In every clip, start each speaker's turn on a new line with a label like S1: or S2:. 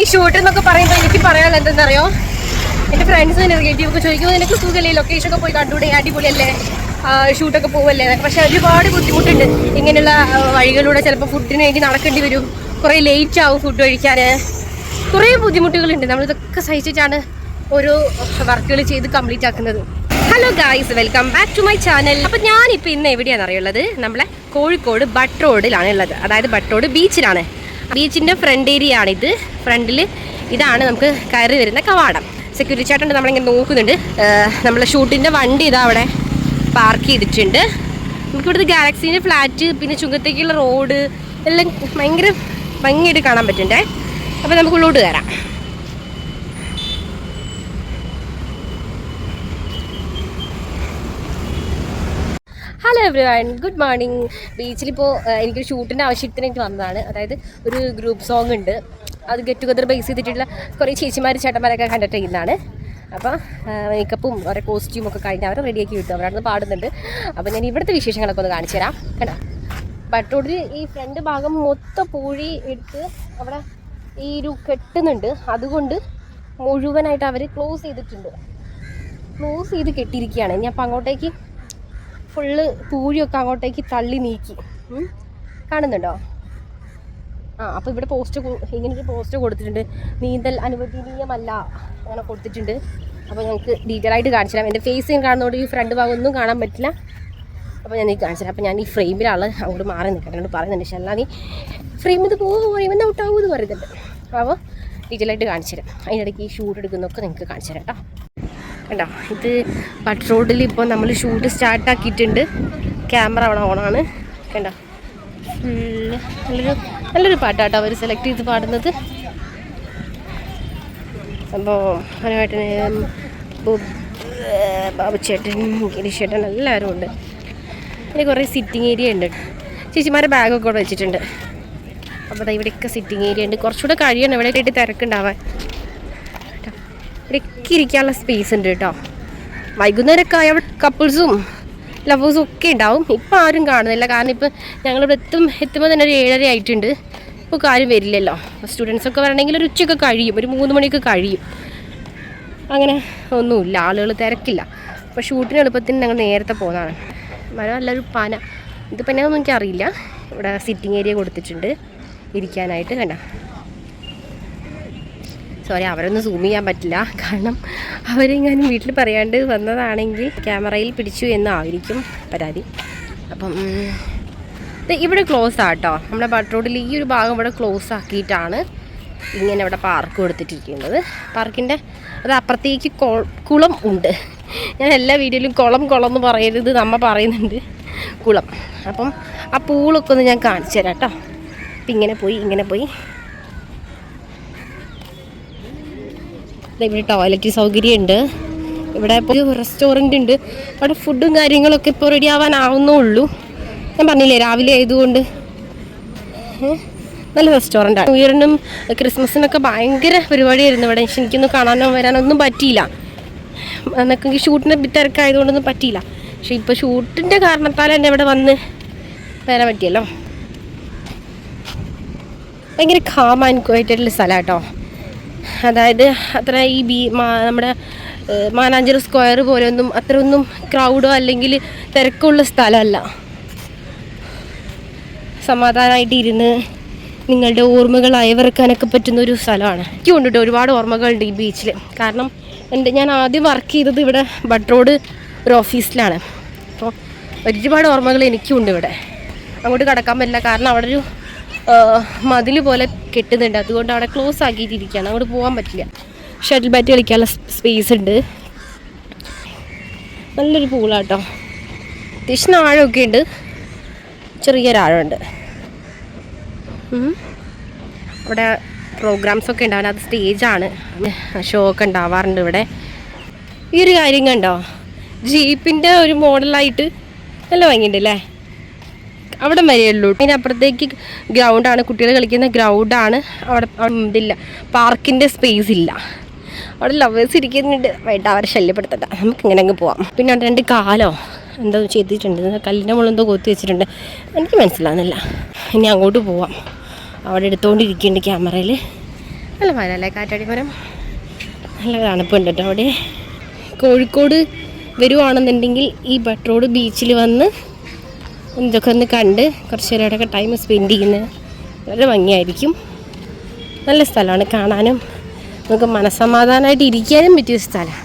S1: ഈ ഷൂട്ട് എന്നൊക്കെ പറയുമ്പോൾ എനിക്ക് പറയാനുള്ള എന്തെന്നറിയോ? എന്റെ ഫ്രണ്ട്സ് റിലേറ്റീവ് ഒക്കെ ചോദിക്കും നിനക്ക് സുഖമല്ലേ? ലൊക്കേഷൻ ഒക്കെ പോയി കണ്ടുകൂടെ അടിപൊളിയല്ലേ? ഷൂട്ടൊക്കെ പോവല്ലേ? പക്ഷെ ഒരുപാട് ബുദ്ധിമുട്ടുണ്ട്. ഇങ്ങനെയുള്ള വഴികളിലൂടെ ചിലപ്പോൾ ഫുഡിന് വേണ്ടി നടക്കേണ്ടി വരും. കുറേ ലേറ്റ് ആവും ഫുഡ് കഴിക്കാൻ കുറേ ബുദ്ധിമുട്ടുകളുണ്ട്. നമ്മളിതൊക്കെ സഹിച്ചിട്ടാണ് ഓരോ വർക്കുകൾ ചെയ്ത് കംപ്ലീറ്റ് ആക്കുന്നത്. Hello guys welcome back to my channel അപ്പം ഞാനിപ്പോൾ ഇന്ന് എവിടെയാണ് അറിയുള്ളത് നമ്മളെ കോഴിക്കോട് ബട്ട് റോഡിലാണ് ഉള്ളത് അതായത് ബട്ട് റോഡ് ബീച്ചിലാണ്. ബീച്ചിന്റെ ഫ്രണ്ട് ഏരിയ ആണിത് ഫ്രണ്ടിൽ ഇതാണ് നമുക്ക് കയറി വരുന്ന കവാടം. സെക്യൂരിറ്റി ചേട്ടൻ നമ്മളിങ്ങനെ നോക്കുന്നുണ്ട്. നമ്മളെ ഷൂട്ടിന്റെ വണ്ടി ഇതാ അവിടെ പാർക്ക് ചെയ്തിട്ടുണ്ട്. നമുക്കിവിടുത്തെ ഗാലക്സീന്റെ ഫ്ലാറ്റ് പിന്നെ ചുങ്കത്തേക്കുള്ള റോഡ് എല്ലാം ഭയങ്കര ഭംഗിയായിട്ട് കാണാൻ പറ്റുന്നുണ്ടേ. അപ്പോൾ നമുക്ക് ഉള്ളോട്ട് കയറാം. എവ്രി വൺ ഗുഡ് മോർണിംഗ് ബീച്ചിലിപ്പോൾ എനിക്കൊരു ഷൂട്ടിന്റെ ആവശ്യത്തിനായിട്ട് വന്നതാണ്. അതായത് ഒരു ഗ്രൂപ്പ് സോങ് ഉണ്ട്. അത് ഗെറ്റ് ടുഗദർ ബേസ് ചെയ്തിട്ടുള്ള കുറേ ചേച്ചിമാർ ചേട്ടന്മാരൊക്കെ കണ്ടിട്ട് ചെയ്യുന്നതാണ് അപ്പോൾ മേക്കപ്പും ഓരോ കോസ്റ്റ്യൂം ഒക്കെ കഴിഞ്ഞ് അവരെ റെഡിയാക്കി വിട്ടു. അവരവിടുന്ന് പാടുന്നുണ്ട്. അപ്പോൾ ഞാൻ ഇവിടുത്തെ വിശേഷങ്ങളൊക്കെ ഒന്ന് കാണിച്ചു തരാം. കണ്ടോ? ബട്ടോടിൽ ഈ ഫ്രണ്ട് ഭാഗം മൊത്തം പൂഴി എടുത്ത് അവിടെ ഈ ഒരു കെട്ടുന്നുണ്ട്. അതുകൊണ്ട് മുഴുവനായിട്ട് അവർ ക്ലോസ് ചെയ്തിട്ടുണ്ട്. ക്ലോസ് ചെയ്ത് കെട്ടിയിരിക്കുകയാണ്. ഇനി അപ്പം അങ്ങോട്ടേക്ക് ഫുള്ള് പൂഴിയൊക്കെ അങ്ങോട്ടേക്ക് തള്ളി നീക്കി. കാണുന്നുണ്ടോ? ആ അപ്പോൾ ഇവിടെ പോസ്റ്റ് ഇങ്ങനെ ഒരു പോസ്റ്റ് കൊടുത്തിട്ടുണ്ട്. നീന്തൽ അനുവദനീയമല്ല അങ്ങനെ കൊടുത്തിട്ടുണ്ട്. അപ്പോൾ ഞങ്ങൾക്ക് ഡീറ്റെയിൽ ആയിട്ട് കാണിച്ചു തരാം. എന്റെ ഫേസ് ഞാൻ കാണുന്നതുകൊണ്ട് ഈ ഫ്രണ്ട് ഭാഗമൊന്നും കാണാൻ പറ്റില്ല. അപ്പോൾ ഞാൻ ഈ കാണിച്ചു തരാം. അപ്പോൾ ഞാൻ ഈ ഫ്രെയിമിലാണ് അങ്ങോട്ട് മാറി നിൽക്കട്ടെ. എന്നോട് പറയുന്നുണ്ട് പക്ഷേ അല്ലാതെ ഫ്രെയിമിൽ ഇത് പോകുമോ ഫ്രെയിമിൽ നിന്ന് ഔട്ടാവുമെന്ന് പറയുന്നുണ്ട്. അപ്പോൾ ഡീറ്റെയിൽ ആയിട്ട് കാണിച്ചു തരാം. അതിനിടയ്ക്ക് ഈ ഷൂട്ട് എടുക്കുന്നൊക്കെ നിങ്ങൾക്ക് കാണിച്ചു തരാം കേട്ടോ. കണ്ടോ? ഇത് ബട്ട് റോഡിൽ ഇപ്പോൾ നമ്മൾ ഷൂട്ട് സ്റ്റാർട്ടാക്കിയിട്ടുണ്ട് ക്യാമറ അവിടെ ഓണാണ് കണ്ടോ? ഫുള്ള്. നല്ലൊരു നല്ലൊരു പാട്ടാട്ടോ അവർ സെലക്ട് ചെയ്ത് പാടുന്നത്. അപ്പോൾ അനുവേട്ടന് ബാബുച്ചേട്ടൻ ഗിരീഷേട്ടൻ എല്ലാവരും ഉണ്ട്. പിന്നെ കുറേ സിറ്റിംഗ് ഏരിയ ഉണ്ട്. ചേച്ചിമാരെ ബാഗൊക്കെ ഇവിടെ വെച്ചിട്ടുണ്ട്. അപ്പോൾ ഇവിടെയൊക്കെ സിറ്റിംഗ് ഏരിയ ഉണ്ട്. കുറച്ചുകൂടെ കഴിയണം. ഇവിടെ കേട്ടി തിരക്കുണ്ടാവാൻ. ഇവിടെയൊക്കെ ഇരിക്കാനുള്ള സ്പേസ് ഉണ്ട് കേട്ടോ വൈകുന്നേരമൊക്കെ ആയ കപ്പിൾസും ലവേഴ്സും ഒക്കെ ഉണ്ടാവും. ഇപ്പം ആരും കാണുന്നില്ല. കാരണം ഇപ്പം ഞങ്ങളിവിടെ എത്തും എത്തുമ്പോൾ തന്നെ ഒരു ഏഴര ആയിട്ടുണ്ട്. ഇപ്പോൾ കാര്യം വരില്ലല്ലോ. സ്റ്റുഡൻസ് ഒക്കെ വരണമെങ്കിൽ ഒരു ഉച്ചയൊക്കെ കഴിയും. ഒരു മൂന്ന് മണിയൊക്കെ കഴിയും. അങ്ങനെ ഒന്നുമില്ല. ആളുകൾ തിരക്കില്ല. അപ്പോൾ ഷൂട്ടിന് എളുപ്പത്തിന് ഞങ്ങൾ നേരത്തെ പോകുന്നതാണ്. മഴ നല്ലൊരു പന. ഇത് പനയൊന്നും എനിക്കറിയില്ല. ഇവിടെ സിറ്റിംഗ് ഏരിയ കൊടുത്തിട്ടുണ്ട്. ഇരിക്കാനായിട്ട് കണ്ട? സോറി അവരൊന്നും സൂം ചെയ്യാൻ പറ്റില്ല. കാരണം അവരെങ്ങാനും വീട്ടിൽ പറയാണ്ട് വന്നതാണെങ്കിൽ ക്യാമറയിൽ പിടിച്ചു എന്നായിരിക്കും പരാതി. അപ്പം ഇവിടെ ക്ലോസ് ആട്ടോ. നമ്മുടെ ബട്ട് റോഡിൽ ഈ ഒരു ഭാഗം ഇവിടെ ക്ലോസ് ആക്കിയിട്ടാണ് ഇങ്ങനെ ഇവിടെ പാർക്ക് കൊടുത്തിട്ടിരിക്കുന്നത്. പാർക്കിന്റെ അത് അപ്പുറത്തേക്ക് കുളം ഉണ്ട്. ഞാൻ എല്ലാ വീഡിയോയിലും കുളം കുളം എന്ന് പറയരുത് നമ്മ പറയുന്നുണ്ട് കുളം. അപ്പം ആ പൂളൊക്കെ ഒന്ന് ഞാൻ കാണിച്ചു തരാം കേട്ടോ. അപ്പം ഇങ്ങനെ പോയി ഇങ്ങനെ പോയി. ഇവിടെ ടോയ്ലറ്റ് സൗകര്യമുണ്ട്. ഇവിടെ ഇപ്പോൾ റെസ്റ്റോറന്റ് ഉണ്ട്. അവിടെ ഫുഡും കാര്യങ്ങളൊക്കെ ഇപ്പോൾ റെഡി ആവാനാവുന്നേ ഉള്ളൂ ഞാൻ പറഞ്ഞില്ലേ രാവിലെ ആയതുകൊണ്ട്. നല്ല റെസ്റ്റോറന്റ് ആണ്. ഉയരനും ക്രിസ്മസിനൊക്കെ ഭയങ്കര പരിപാടിയായിരുന്നു ഇവിടെ. പക്ഷെ എനിക്കൊന്നും കാണാനോ വരാനോ ഒന്നും പറ്റിയില്ല എന്നൊക്കെ ഷൂട്ടിന്റെ തിരക്കായതുകൊണ്ടൊന്നും പറ്റിയില്ല. പക്ഷെ ഇപ്പോൾ ഷൂട്ടിന്റെ കാരണത്താൽ എന്നെ ഇവിടെ വന്ന് വരാൻ പറ്റിയല്ലോ. ഭയങ്കര കാം ആൻഡ് ക്വയറ്റായിട്ടുള്ള സ്ഥലം കേട്ടോ അതായത് അത്ര ഈ ബി നമ്മുടെ മാനാഞ്ചിറ സ്ക്വയർ പോലെയൊന്നും അത്രയൊന്നും ക്രൗഡോ അല്ലെങ്കിൽ തിരക്കുള്ള സ്ഥലമല്ല. സമാധാനമായിട്ട് ഇരുന്ന് നിങ്ങളുടെ ഓർമ്മകൾ അയവിറക്കാനൊക്കെ പറ്റുന്ന ഒരു സ്ഥലമാണ്. എനിക്ക് കൊണ്ടിട്ട് ഒരുപാട് ഓർമ്മകളുണ്ട് ഈ ബീച്ചിൽ കാരണം എന്റെ ഞാൻ ആദ്യം വർക്ക് ചെയ്തത് ഇവിടെ ബട്ട് റോഡ് ഒരു ഓഫീസിലാണ്. അപ്പോൾ ഒരുപാട് ഓർമ്മകൾ എനിക്കുണ്ട് ഇവിടെ. അങ്ങോട്ട് കടക്കാൻ പറ്റില്ല. കാരണം അവിടെ ഒരു മതിൽ പോലെ കെട്ടുന്നുണ്ട്. അതുകൊണ്ട് അവിടെ ക്ലോസ് ആക്കിയിട്ടിരിക്കുകയാണ്. അങ്ങോട്ട് പോകാൻ പറ്റില്ല. ഷട്ടിൽ ബാറ്റ് കളിക്കാനുള്ള സ്പേസ് ഉണ്ട്. നല്ലൊരു പൂളാട്ടോ അത്യാവശ്യം ആഴമൊക്കെ ഉണ്ട്. ചെറിയൊരാഴമുണ്ട്. അവിടെ പ്രോഗ്രാംസ് ഒക്കെ ഉണ്ടാവാൻ അത് സ്റ്റേജാണ് ഷോ ഒക്കെ ഉണ്ടാവാറുണ്ട് ഇവിടെ. ഈ ഒരു കാര്യം കണ്ടോ? ജീപ്പിന്റെ ഒരു മോഡലായിട്ട് നല്ല ഭംഗിയുണ്ട് അല്ലേ? അവിടെ വരെയുള്ളൂ. അതിനപ്പുറത്തേക്ക് ഗ്രൗണ്ടാണ് കുട്ടികൾ കളിക്കുന്ന ഗ്രൗണ്ടാണ് അവിടെ ഇതില്ല. പാർക്കിന്റെ സ്പേസ് ഇല്ല. അവിടെ ലവേഴ്സ് ഇരിക്കുന്നുണ്ട്. വേണ്ട അവരെ ശല്യപ്പെടുത്തണ്ട. നമുക്ക് ഇങ്ങനെ അങ്ങ് പോവാം. പിന്നെ അവിടെ രണ്ട് കാലോ എന്തോ ചെയ്തിട്ടുണ്ട്. കല്ലിന്റെ മുകളിൽ എന്തോ കൊത്തി വെച്ചിട്ടുണ്ട്. എനിക്ക് മനസ്സിലാകുന്നില്ല ഇനി അങ്ങോട്ട് പോവാം. അവിടെ എടുത്തുകൊണ്ടിരിക്കുന്നുണ്ട് ക്യാമറയിൽ. നല്ല മഴല്ലേ അല്ലേ കാറ്റാടി മരം നല്ല തണുപ്പുണ്ട് കേട്ടോ അവിടെ. കോഴിക്കോട് വരുവാണെന്നുണ്ടെങ്കിൽ ഈ ബട്രോഡ് ബീച്ചിൽ വന്ന് ഇതൊക്കെ ഒന്ന് കണ്ട് കുറച്ച് നേരമൊക്കെ ടൈം സ്പെൻഡ് ചെയ്യുന്നത് വളരെ ഭംഗിയായിരിക്കും. നല്ല സ്ഥലമാണ് കാണാനും. നമുക്ക് മനസ്സമാധാനമായിട്ട് ഇരിക്കാനും പറ്റിയ സ്ഥലമാണ്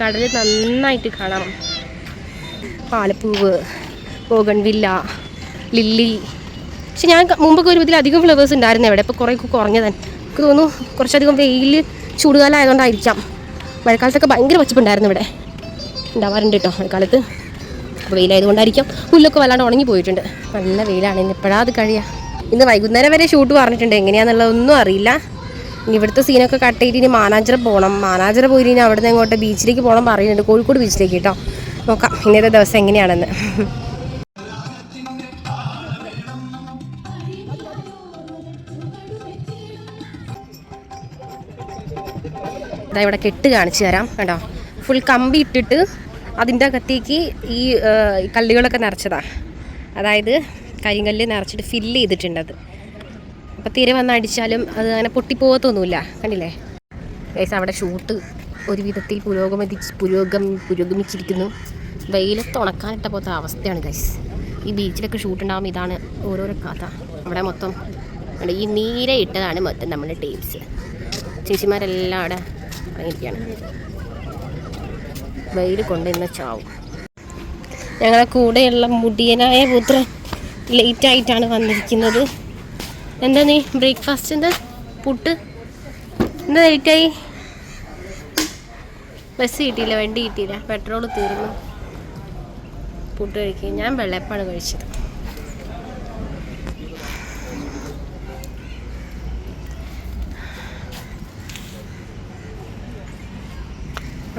S1: കടൽ നന്നായിട്ട് കാണാം. പാലപ്പൂവ് ബോഗൺവില്ല ലില്ലി. പക്ഷെ ഞാൻ മുമ്പൊക്കെ ഒരു അധികം ഫ്ലവേഴ്സ് ഉണ്ടായിരുന്നു ഇവിടെ. ഇപ്പോൾ കുറേ കുറഞ്ഞതാണ്. എനിക്ക് തോന്നുന്നു കുറച്ചധികം വെയിൽ ചൂടുകാലം ആയതുകൊണ്ടായിരിക്കാം മഴക്കാലത്തൊക്കെ ഭയങ്കര പച്ചപ്പുണ്ടായിരുന്നു ഇവിടെ. ഉണ്ടാവാറുണ്ട് കേട്ടോ മഴക്കാലത്ത്. അപ്പോൾ വെയിലായതുകൊണ്ടായിരിക്കാം പുല്ലൊക്കെ വല്ലാണ്ട് ഉണങ്ങി പോയിട്ടുണ്ട് നല്ല വെയിലാണ്. ഇന്ന് എപ്പോഴാ അത് കഴിയുക ഇന്ന് വൈകുന്നേരം വരെ ഷൂട്ട് പറഞ്ഞിട്ടുണ്ട്. എങ്ങനെയാണെന്നുള്ളതൊന്നും അറിയില്ല. ഇനി ഇവിടുത്തെ സീനൊക്കെ കട്ട് ചെയ്തിട്ട് ഇനി മാനാഞ്ചിറ പോകണം മാനാഞ്ചിറ പോയി ഇനി അവിടെ നിന്ന് അങ്ങോട്ട് ബീച്ചിലേക്ക് പോകണം പറയുന്നുണ്ട്. കോഴിക്കോട് ബീച്ചിലേക്ക് കേട്ടോ. നോക്കാം. ഇന്നത്തെ ദിവസം എങ്ങനെയാണെന്ന്. ഇവിടെ കെട്ട് കാണിച്ചു തരാം. കേട്ടോ ഫുൾ കമ്പി ഇട്ടിട്ട് അതിന്റെ അകത്തേക്ക് ഈ കല്ലുകളൊക്കെ നിറച്ചതാ. അതായത് കരിങ്കല്ല് നിറച്ചിട്ട് ഫില്ല് ചെയ്തിട്ടുണ്ട് അത്. അപ്പോൾ തിര വന്ന് അടിച്ചാലും അത് അങ്ങനെ പൊട്ടിപ്പോകത്തൊന്നുമില്ല. കണ്ടില്ലേ? ഗൈസ് അവിടെ ഷൂട്ട് ഒരു വിധത്തിൽ പുരോഗമതി പുരോഗം പുരോഗമിച്ചിരിക്കുന്നു. വെയിലത്ത് ഉണക്കാനിട്ട പോലത്തെ അവസ്ഥയാണ് ഗൈസ് ഈ ബീച്ചിലൊക്കെ ഷൂട്ട് ഉണ്ടാകുമ്പോൾ ഇതാണ് ഓരോരോ കഥ. അവിടെ മൊത്തം ഈ നീര ഇട്ടതാണ് മൊത്തം നമ്മുടെ ടീംസ് ചേച്ചിമാരെല്ലാം അവിടെ ഇറങ്ങിയിരിക്കുകയാണ്. വെയിൽ കൊണ്ട് ഇന്ന് ചാവും. ഞങ്ങളെ കൂടെയുള്ള മുടിയനായ പുത്രൻ ലേറ്റ് ആയിട്ടാണ് വന്നിരിക്കുന്നത്. എന്താ നീ ബ്രേക്ക്ഫാസ്റ്റിന്റെ പുട്ട്? എന്താ ലേറ്റായി ബസ് കിട്ടിയില്ല വണ്ടി കിട്ടിയില്ല. പെട്രോൾ തീർന്നു. പുട്ട് കഴിക്കുക ഞാൻ വെള്ളയപ്പാണ് കഴിച്ചത്.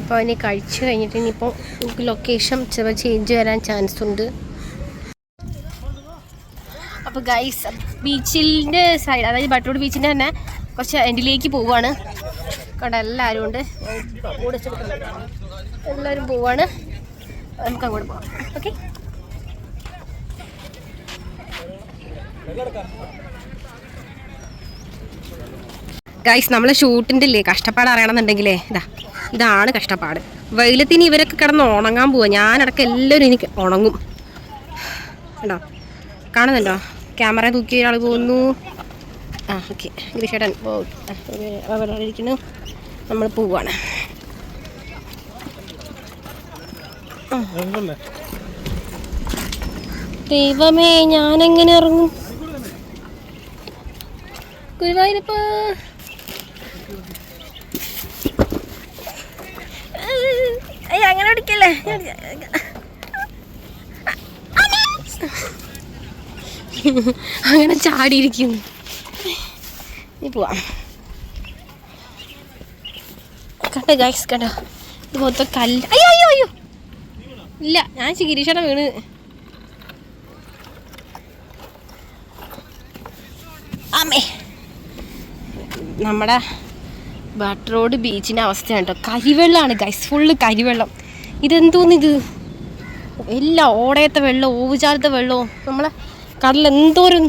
S1: അപ്പോൾ ഇനി കഴിച്ചു കഴിഞ്ഞിട്ട് ഇനിയിപ്പോൾ നമുക്ക് ലൊക്കേഷൻ ചില ചേഞ്ച് വരാൻ ചാൻസ് ഉണ്ട്. അപ്പോൾ ഗൈസ് ബീച്ചിന്റെ സൈഡ് അതായത് ബട്ടോട് ബീച്ചിന്റെ തന്നെ കുറച്ച് എൻഡിലേക്ക് പോവുകയാണ്. കണ്ട എല്ലാവരും ഉണ്ട്. എല്ലാവരും പോവാണ് നമുക്ക് അങ്ങോട്ട് പോവാം ഓക്കെ ഗൈസ് നമ്മളെ ഷൂട്ടിന്റെ ഇല്ലേ? കഷ്ടപ്പാട് അറിയണമെന്നുണ്ടെങ്കിലേ ഇതാ. ഇതാണ് കഷ്ടപ്പാട്. വെയിലത്തിന് ഇവരൊക്കെ കിടന്ന് ഉണങ്ങാൻ പോവാ. ഞാനടക്കം എല്ലാവരും എനിക്ക് ഉണങ്ങും. കണ്ടോ? കാണുന്നുണ്ടോ? ക്യാമറ തൂക്കി ഒരാൾ പോകുന്നു. ആ ഓക്കെ. ഗ്രിഷേട്ടൻ ഇരിക്കുന്നു. നമ്മൾ പോവാണ്. ദൈവമേ ഞാനെങ്ങനെ ഇറങ്ങും? ഗുരുവായൂരപ്പ. അയ്യ അങ്ങനെ പിടിക്കല്ലേ അങ്ങനെ ചാടിയിരിക്കുന്നു. നീ പോവാം. കണ്ടോ ഗൈസ് കണ്ടോ? ഇത് മൊത്തം കല്ല്. അയ്യോ അയ്യോ അയ്യോ. ഇല്ല ഞാൻ ഗിരീഷേട്ടൻ വീണ്. അമ്മേ നമ്മുടെ ബട്ട് റോഡ് ബീച്ചിന്റെ അവസ്ഥയാണ് കേട്ടോ കരിവെള്ളമാണ് ഗൈസ് ഫുള്ള് കരിവെള്ളം. ഇത് എല്ലാം ഓടയത്തെ വെള്ളവും ഓവുചാലത്തെ വെള്ളവും നമ്മളെ കടൽ എന്തോരം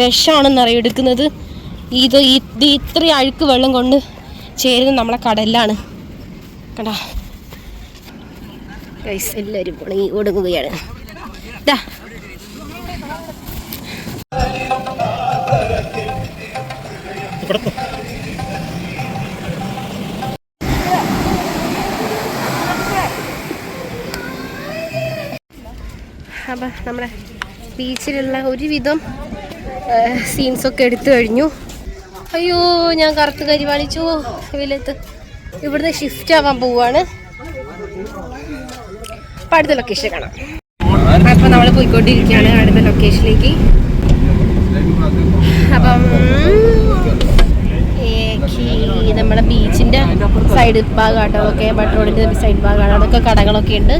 S1: വിഷമാണെന്നറിയാം എടുക്കുന്നത്? ഇത് ഇത് ഇത്രയും അഴുക്ക് വെള്ളം കൊണ്ട് ചേരുന്നത് നമ്മളെ കടലിലാണ്. കണ്ടാ? ഗൈസ് എല്ലാവരും ഉണങ്ങി ഒടുങ്ങുകയാണ്. ഇതാ അപ്പം നമ്മുടെ ബീച്ചിലുള്ള ഒരുവിധം സീൻസൊക്കെ എടുത്തു കഴിഞ്ഞു. അയ്യോ ഞാൻ കറുത്ത് കരിവാളിച്ചു വിലത്ത് ഇവിടുന്ന് ഷിഫ്റ്റ് ആവാൻ പോവാണ്. അപ്പം അടുത്ത ലൊക്കേഷൻ കാണാം. അപ്പം നമ്മൾ പോയിക്കൊണ്ടിരിക്കുകയാണ് അടുത്ത ലൊക്കേഷനിലേക്ക് അപ്പം നമ്മുടെ ബീച്ചിന്റെ സൈഡ് ഭാഗമാട്ടോ ഒക്കെ ബട്ട് റോഡിന്റെ സൈഡ് ഭാഗമാണ് അതൊക്കെ കടകളൊക്കെ ഉണ്ട്.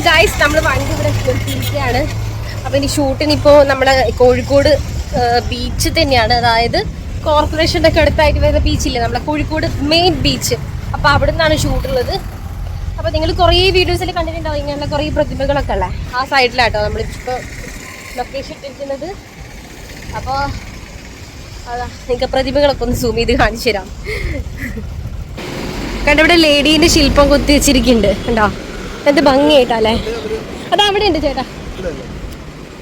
S1: അപ്പൊ ഗായ്സ് നമ്മൾ വണ്ടി ഇവിടെ എത്തിയിരിക്കുകയാണ് അപ്പൊ ഇനി ഷൂട്ടിന് ഇപ്പോൾ നമ്മുടെ കോഴിക്കോട് ബീച്ച് തന്നെയാണ്. അതായത് കോർപ്പറേഷന്റെ ഒക്കെ അടുത്തായിട്ട് വരുന്ന ബീച്ചില്ലേ നമ്മളെ കോഴിക്കോട് മെയിൻ ബീച്ച് അപ്പൊ അവിടെ നിന്നാണ് ഷൂട്ടുള്ളത് അപ്പൊ നിങ്ങൾ കുറേ വീഡിയോസിൽ കണ്ടിട്ടുണ്ടാവും. ഇങ്ങനെയുള്ള കുറേ പ്രതിമകളൊക്കെ അല്ലേ? ആ സൈഡിലാട്ടോ നമ്മളിപ്പോൾ ലൊക്കേഷൻ ഇട്ടിരിക്കുന്നത്. അപ്പോൾ അതാ നിങ്ങൾക്ക് പ്രതിഭകളൊക്കെ ഒന്ന് സൂം ചെയ്ത് കാണിച്ചു തരാം. കണ്ടവിടെ ലേഡീന്റെ ശില്പം കൊത്തി വെച്ചിരിക്കുന്നുണ്ട്. കണ്ടോ? എന്ത് ഭംഗിയായിട്ടല്ലേ? അതാ അവിടെ ഉണ്ട് ചേട്ടാ.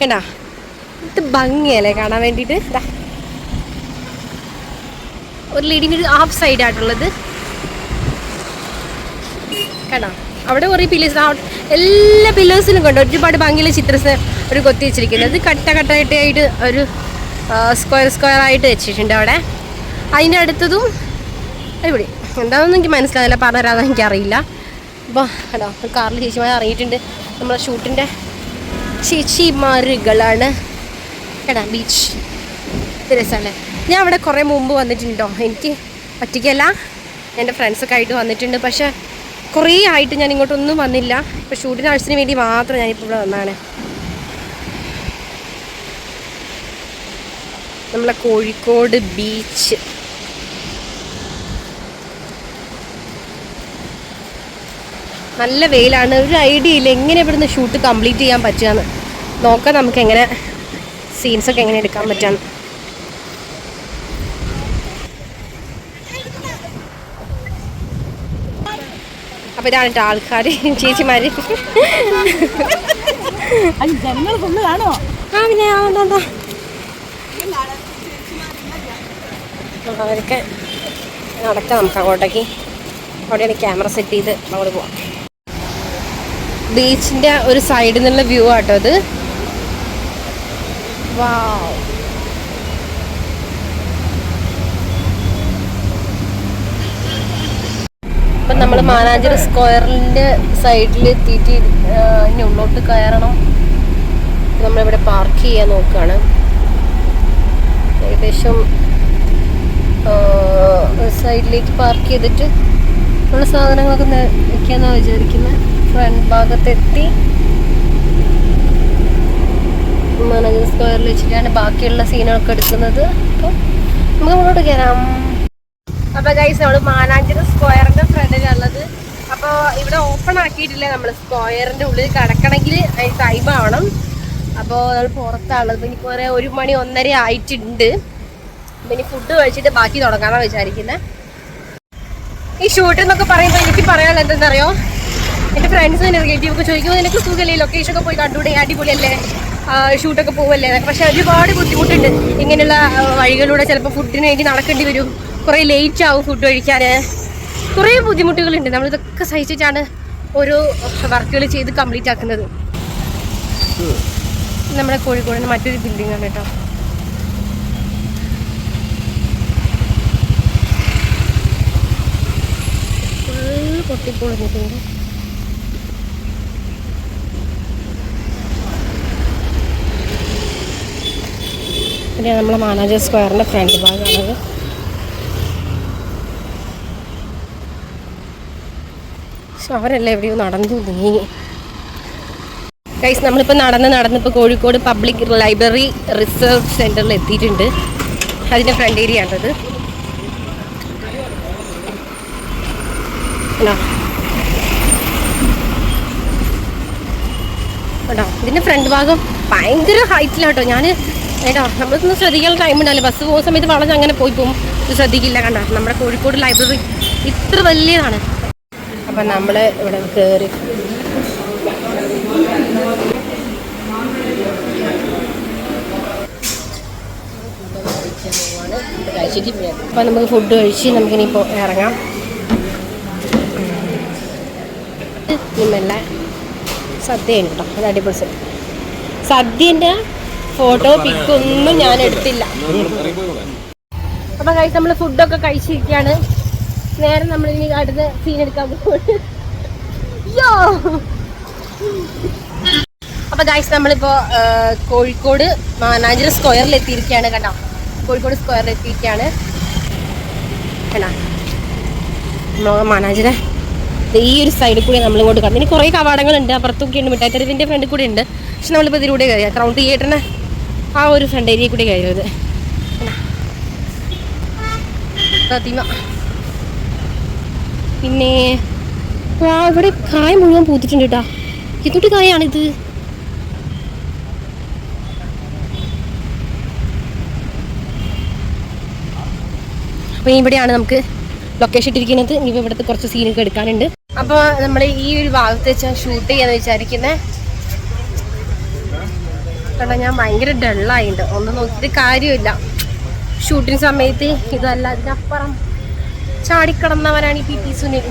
S1: കണ്ടാ? ഇത് ഭംഗിയല്ലേ കാണാൻ വേണ്ടിട്ട്. ഒരു ലേഡീന്റെ ഒരു ഹാഫ് സൈഡ് ആയിട്ടുള്ളത്. കണ്ടോ? അവിടെ കുറേ പില്ലേഴ്സ് എല്ലാ പില്ലേഴ്സിലും കണ്ടു? ഒരുപാട് ഭംഗിയുള്ള ചിത്രസ് ഒരു കൊത്തി വെച്ചിരിക്കുന്നത്. കട്ട കട്ടായിട്ടായിട്ട് ഒരു സ്ക്വയർ സ്ക്വയർ ആയിട്ട് വെച്ചിട്ടുണ്ട് അവിടെ. അതിന്റെ അടുത്തതും ഇവിടെ എന്താണെന്ന് എനിക്ക് മനസ്സിലാകുന്നില്ല പറഞ്ഞു തരാതെ എനിക്കറിയില്ല. അപ്പോൾ ഹലോ കാറിൽ ചേച്ചിമാർ ഇറങ്ങിയിട്ടുണ്ട് നമ്മളെ ഷൂട്ടിന്റെ ചേച്ചിമാരുകളാണ് കേടാ ബീച്ച് രസമല്ലേ ഞാൻ അവിടെ കുറേ മുമ്പ് വന്നിട്ടുണ്ടോ? എനിക്ക് ഒറ്റയ്ക്കല്ല എന്റെ ഫ്രണ്ട്സൊക്കെ ആയിട്ട് വന്നിട്ടുണ്ട്. പക്ഷേ കുറേ ആയിട്ട് ഞാൻ ഇങ്ങോട്ടൊന്നും വന്നില്ല. ഇപ്പോൾ ഷൂട്ടിന്റെ ആവശ്യത്തിന് വേണ്ടി മാത്രം ഞാനിപ്പോൾ ഇവിടെ വന്നതാണ്. നമ്മളെ കോഴിക്കോട് ബീച്ച് നല്ല വെയിലാണ്. ഒരു ഐഡിയ ഇല്ല എങ്ങനെ ഇവിടുന്ന് ഷൂട്ട് കംപ്ലീറ്റ് ചെയ്യാൻ പറ്റുകയെന്ന് നോക്കാം നമുക്ക് എങ്ങനെ സീൻസൊക്കെ എങ്ങനെ എടുക്കാൻ പറ്റാന്ന് അപ്പോൾ ഇതാണ് കേട്ടോ ആൾക്കാർ ചേച്ചിമാർ ആ പിന്നെ അവരൊക്കെ നടക്കാം നമുക്ക് അങ്ങോട്ടേക്ക്. അവിടെയാണ് ക്യാമറ സെറ്റ് ചെയ്ത് അങ്ങോട്ട് പോവാം. ബീച്ചിന്റെ ഒരു സൈഡിൽ നിന്നുള്ള വ്യൂ ആട്ടോ അത്. വാവ് അപ്പം നമ്മൾ മാനാഞ്ചിറ സ്ക്വയറിന്റെ സൈഡിൽ എത്തിയിട്ട് ഇനി ഉള്ളോട്ട് കയറണം. നമ്മളിവിടെ പാർക്ക് ചെയ്യാൻ നോക്കുകയാണ് ഏകദേശം സൈഡിലേക്ക് പാർക്ക് ചെയ്തിട്ട് ഉള്ള സാധനങ്ങളൊക്കെ നേ- വെക്കാന്നാ വിചാരിക്കുന്നത് ഫ്രണ്ട് ഭാഗത്തെത്തി. മാനേജർ സ്ക്വയറിൽ വെച്ചിട്ടാണ് ബാക്കിയുള്ള സീനൊക്കെ എടുക്കുന്നത്. അപ്പോൾ നമുക്ക് മുന്നോട്ട് കയറാം. അപ്പോൾ ഗൈസ് നമ്മൾ മാനാഞ്ചിറ സ്ക്വയറിന്റെ ഫ്രണ്ടിലുള്ളത്. അപ്പോൾ ഇവിടെ ഓപ്പൺ ആക്കിയിട്ടില്ല നമ്മൾ സ്ക്വയറിന്റെ ഉള്ളിൽ കിടക്കണമെങ്കിൽ അതിന് ടൈം ആവണം. അപ്പോൾ നമ്മൾ പുറത്താണുള്ളത് ഇനി കുറേ ഒരു മണി ഒന്നര ആയിട്ടുണ്ട്. പിന്നെ ഫുഡ് കഴിച്ചിട്ട് ബാക്കി തുടങ്ങാമെന്നാണ് വിചാരിക്കുന്നത് ഈ ഷൂട്ട് എന്നൊക്കെ പറയുമ്പോൾ എനിക്ക് പറയാനുള്ളത് എന്തെന്നറിയോ എന്റെ ഫ്രണ്ട്സ് റിലേറ്റീവ് ഒക്കെ ചോദിക്കുമ്പോൾ നിനക്ക് സുഖമല്ലേ ലൊക്കേഷൻ ഒക്കെ പോയി കണ്ടുകൂടെ? അടിപൊളിയല്ലേ? ഷൂട്ടൊക്കെ പോവല്ലേ? പക്ഷെ ഒരുപാട് ബുദ്ധിമുട്ടുണ്ട്. ഇങ്ങനെയുള്ള വഴികളിലൂടെ ചിലപ്പോൾ ഫുഡിന് വേണ്ടി നടക്കേണ്ടി വരും. കുറേ ലേറ്റ് ആവും ഫുഡ് കഴിക്കാൻ കുറേ ബുദ്ധിമുട്ടുകളുണ്ട്. നമ്മളിതൊക്കെ സഹിച്ചിട്ടാണ് ഓരോ വർക്കുകൾ ചെയ്ത് കംപ്ലീറ്റ് ആക്കുന്നത്. നമ്മുടെ കോഴിക്കോടിന് മറ്റൊരു ബിൽഡിംഗ് ആണ് കേട്ടോ. പൊട്ടിപ്പൊളിഞ്ഞിട്ടുണ്ട്. പിന്നെ നമ്മൾ മാനാജർ സ്ക്വയറിന്റെ ഫ്രണ്ട് ഭാഗമാണത്. പക്ഷെ അവരെല്ലാം എവിടെയോ നടന്നു നീങ്ങി കൈസ് നമ്മളിപ്പോൾ നടന്ന് നടന്നിപ്പോൾ കോഴിക്കോട് പബ്ലിക് ലൈബ്രറി റിസർച്ച് സെന്ററിൽ എത്തിയിട്ടുണ്ട്. അതിന്റെ ഫ്രണ്ട് ഏരിയ ആണത്. ഇതിന്റെ ഫ്രണ്ട് ഭാഗം ഭയങ്കര ഹൈറ്റിലാട്ടോ ഞാൻ ഏട്ടാ നമ്മളൊന്ന് ശ്രദ്ധിക്കാനുള്ള ടൈം ഉണ്ടാവില്ല ബസ് പോകുന്ന സമയത്ത് വളഞ്ഞ് അങ്ങനെ പോയി പോകും. ശ്രദ്ധിക്കില്ല കണ്ട. നമ്മുടെ കോഴിക്കോട് ലൈബ്രറി ഇത്ര വലിയതാണ്. അപ്പം നമ്മൾ ഇവിടെ കയറി അപ്പം നമുക്ക് ഫുഡ് കഴിച്ച് നമുക്കിനിപ്പോൾ ഇറങ്ങാം. ഇന്നല്ല സദ്യയാണ് കേട്ടോ. അത് അടിപൊളി സദ്യ. സദ്യന്റെ ഫോട്ടോ പിക്ക് ഒന്നും ഞാൻ എടുത്തില്ല. അപ്പൊ കഴിച്ച് നമ്മൾ ഫുഡൊക്കെ കഴിച്ചിരിക്കുകയാണ്. നേരെ നമ്മൾ ഇനി അടുത്ത സീൻ എടുക്കാൻ അപ്പൊ ഗായ്സ് നമ്മളിപ്പോ കോഴിക്കോട് മാനാഞ്ചിറ സ്ക്വയറിൽ എത്തിയിരിക്കുകയാണ് കണ്ടോ കോഴിക്കോട് സ്ക്വയറിൽ എത്തിയിരിക്കുകയാണ്. കണ്ടോ മാനാഞ്ചിറ. ഈ ഒരു സൈഡിൽ കൂടി നമ്മൾ ഇങ്ങോട്ട് കടന്നു. ഇനി കുറേ കവാടങ്ങളുണ്ട്. അപ്പുറത്തൊക്കെ ഉണ്ട് മിഠായി തെരുവിന്റെ ഫ്രണ്ടിൽ കൂടി ഉണ്ട്. പക്ഷെ നമ്മളിപ്പോൾ ഇതിലൂടെ കയറിയാ ക്രൗൺ തിയേറ്ററിന് ആ ഒരു ഫ്രണ്ട് ഏരിയ കൂടി കയറിയത്. പിന്നെ വാ ഇവിടെ കായ മുഴുവൻ പൂത്തിട്ടുണ്ട് കേട്ടോ എന്തൊട്ട് കായാണിത്? അപ്പോൾ ഇവിടെയാണ് നമുക്ക് ലൊക്കേഷൻ ഇട്ടിരിക്കുന്നത്. ഇനി ഇവിടുത്തെ കുറച്ച് സീനൊക്കെ എടുക്കാനുണ്ട്. അപ്പോൾ നമ്മൾ ഈ ഒരു ഭാഗത്ത് വെച്ചാൽ ഷൂട്ട് ചെയ്യാന്ന് വിചാരിക്കുന്നത് കാരണം ഞാൻ ഭയങ്കര ഡള്ളായിട്ടുണ്ട് ഒന്നും നോക്കിയിട്ട് കാര്യമില്ല. ഷൂട്ടിങ് സമയത്ത് ഇതല്ല അതിനപ്പുറം ചാടിക്കടന്നവരാണ് ഈ പി ടി സുനിൽ.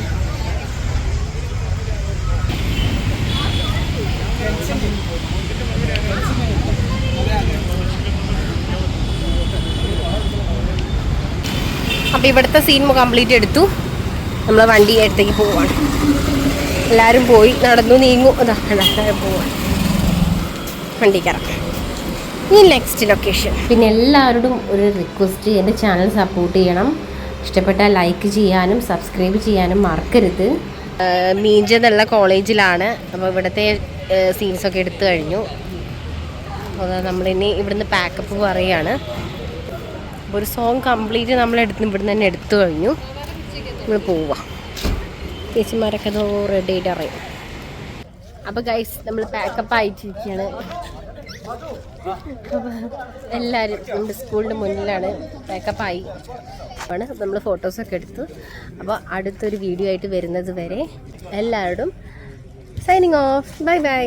S1: അപ്പോൾ ഇവിടുത്തെ സീൻ കംപ്ലീറ്റ് എടുത്തു. നമ്മൾ വണ്ടി അടുത്തേക്ക് പോവാണ്. എല്ലാവരും പോയി നടന്നു നീങ്ങും. അതാ പോവാണ്. വണ്ടി കയറാം ഇനി നെക്സ്റ്റ് ലൊക്കേഷൻ പിന്നെ എല്ലാവരോടും ഒരു റിക്വസ്റ്റ് എന്റെ ചാനൽ സപ്പോർട്ട് ചെയ്യണം. ഇഷ്ടപ്പെട്ടാൽ ലൈക്ക് ചെയ്യാനും സബ്സ്ക്രൈബ് ചെയ്യാനും മറക്കരുത്. മീൻജ എന്നുള്ള കോളേജിലാണ് അപ്പോൾ ഇവിടുത്തെ സീൻസൊക്കെ എടുത്തു കഴിഞ്ഞു. അപ്പോൾ നമ്മളിനി ഇവിടുന്ന് പാക്കപ്പ് പറയുകയാണ് അപ്പോൾ ഒരു സോങ് കംപ്ലീറ്റ് നമ്മൾ എടുത്ത് ഇവിടുന്ന് തന്നെ എടുത്തു കഴിഞ്ഞു. നമ്മൾ പോവാം. ചേച്ചിമാരൊക്കെ അതോ റെഡി ആയിട്ട് അറിയും. അപ്പോൾ ഗൈസ് നമ്മൾ പാക്കപ്പ് ആയിട്ടിരിക്കുകയാണ് എല്ലാരും എല്ലാവരും നമ്മുടെ സ്കൂളിന്റെ മുന്നിലാണ് പാക്കപ്പ് ആയി. ആണ് നമ്മൾ ഫോട്ടോസൊക്കെ എടുത്തു. അപ്പോൾ അടുത്തൊരു വീഡിയോ ആയിട്ട് വരുന്നത് വരെ എല്ലാവരോടും സൈനിങ് ഓഫ് ബൈ ബൈ